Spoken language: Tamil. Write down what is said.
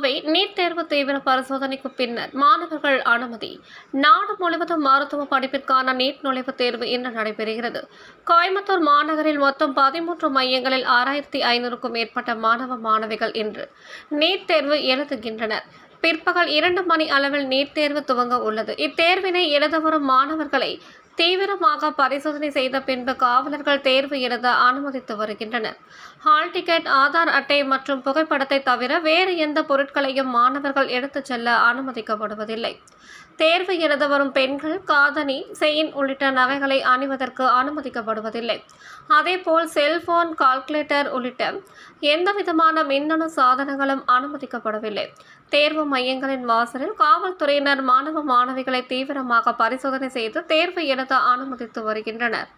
கோவை நீட் தேர்வு தீவிர பரிசோதனைக்கு பின்னர் மாணவர்கள் அனுமதி. நாடு முழுவதும் மருத்துவ படிப்பிற்கான நீட் நுழைவுத் தேர்வு இன்று நடைபெறுகிறது. கோயம்புத்தூர் மாநகரில் மொத்தம் பதிமூன்று மையங்களில் ஆறாயிரத்தி ஐநூறுக்கும் மேற்பட்ட மாணவ மாணவிகள் இன்று நீட் தேர்வு எழுதுகின்றனர். பிற்பகல் இரண்டு மணி அளவில் நீட் தேர்வு துவங்க உள்ளது. இத்தேர்வினை எழுத வரும் மாணவர்களை தீவிரமாக பரிசோதனை செய்த பின்பு காவலர்கள் தேர்வு எழுத அனுமதித்து வருகின்றனர். ஹால் டிக்கெட் ஆதார் அட்டை மற்றும் புகைப்படத்தை தவிர வேறு எந்த பொருட்களையும் மாணவர்கள் எடுத்துச் செல்ல அனுமதிக்கப்படுவதில்லை. தேர்வு எழுத வரும் பெண்கள் காதணி செயின் உள்ளிட்ட நகைகளை அணிவதற்கு அனுமதிக்கப்படுவதில்லை. அதேபோல் செல்போன் கால்குலேட்டர் உள்ளிட்ட எந்தவிதமான மின்னணு சாதனங்களும் அனுமதிக்கப்படவில்லை. தேர்வு மையங்களின் வாசலில் காவல்துறையினர் மாணவ மாணவிகளை தீவிரமாக பரிசோதனை செய்து தேர்வு எழுத அனுமதித்து வருகின்றனர்